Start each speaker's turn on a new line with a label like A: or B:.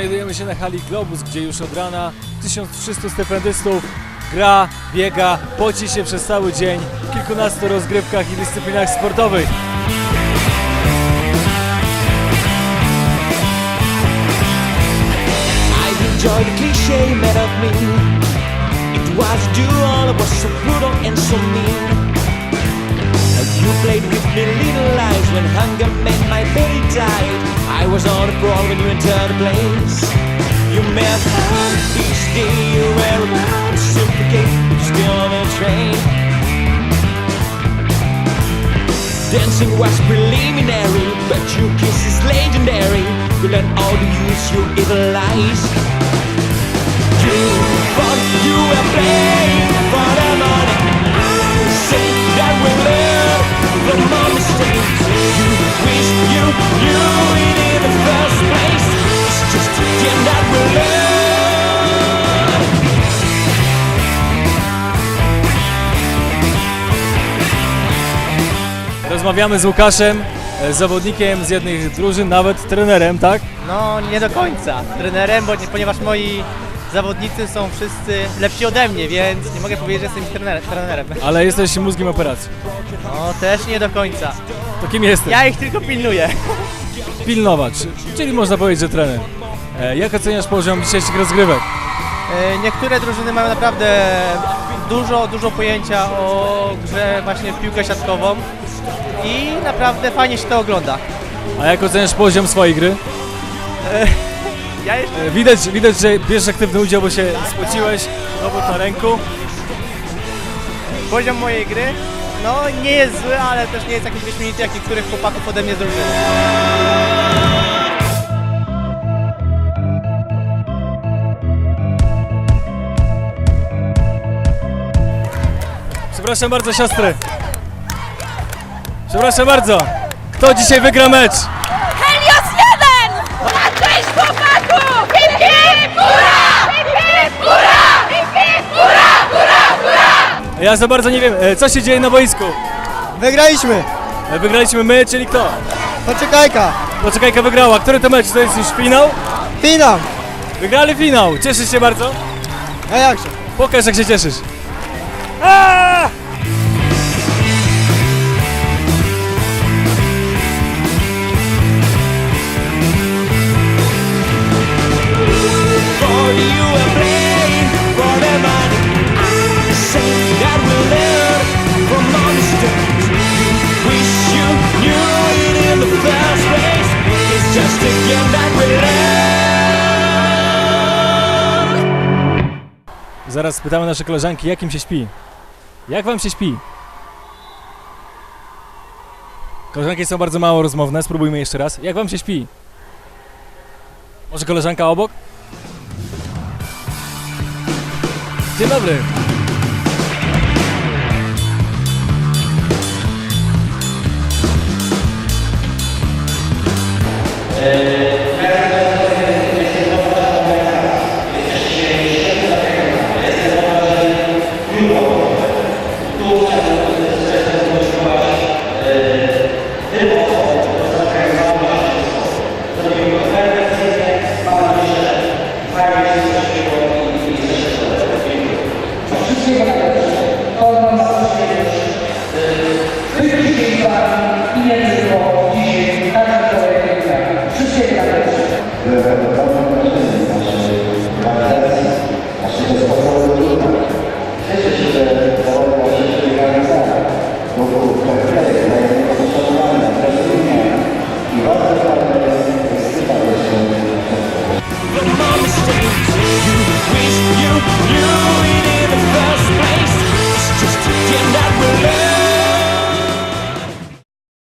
A: Znajdujemy się na hali Globus, gdzie już od rana 1300 stypendystów gra, biega, poci się przez cały dzień w kilkunastu rozgrywkach i dyscyplinach sportowych.
B: I enjoyed the cliche of me. It was you all, was so brutal and so mean. You played with me little lies when hunger made my belly tight. I was on the crawl when you entered the place. You met on each day you were to suffocate, still on the train. Dancing was preliminary, but your kiss is legendary. You let all the use your evil lies.
A: Rozmawiamy z Łukaszem, e, zawodnikiem z jednych drużyn, nawet trenerem, tak?
C: No nie do końca trenerem, bo, ponieważ moi zawodnicy są wszyscy lepsi ode mnie, więc nie mogę powiedzieć, że jestem trener, trenerem.
A: Ale jesteś mózgiem operacji.
C: No też nie do końca.
A: To kim jesteś?
C: Ja ich tylko pilnuję.
A: Pilnować, czyli można powiedzieć, że trener. E, Jak oceniasz poziom dzisiejszych rozgrywek?
C: E, Niektóre drużyny mają naprawdę dużo, dużo pojęcia o grze właśnie w piłkę siatkową i naprawdę fajnie się to ogląda.
A: A jak oceniasz poziom swojej gry?
C: Ja jeszcze
A: E, Widać, widać, że bierzesz aktywny udział, bo się spociłeś, dowód na ręku.
C: poziom mojej gry no nie jest zły, ale też nie jest jakiś wyśmienity jak niektórych chłopaków ode mnie z drużyny.
A: Przepraszam bardzo, siostry. Przepraszam bardzo. Kto dzisiaj wygra mecz?
D: Helios 1! A cześć chłopaku! Hip hip hurra! Hip hip hurra! Hip hip hurra! Hurra! Hurra!
A: Ja za bardzo nie wiem, e, co się dzieje na boisku.
E: Wygraliśmy!
A: E, Wygraliśmy my, czyli kto?
E: Poczekajka!
A: Poczekajka wygrała. Który to mecz? To jest już finał?
E: Finał!
A: Wygrali finał. Cieszysz się bardzo?
E: A jakże?
A: Pokaż, jak się cieszysz.
B: For
A: Zaraz spytamy nasze koleżanki, jak im się śpi. Jak wam się śpi? Koleżanki są bardzo mało rozmowne, spróbujmy jeszcze raz. Jak wam się śpi? Może koleżanka obok? Dzień dobry! Eee.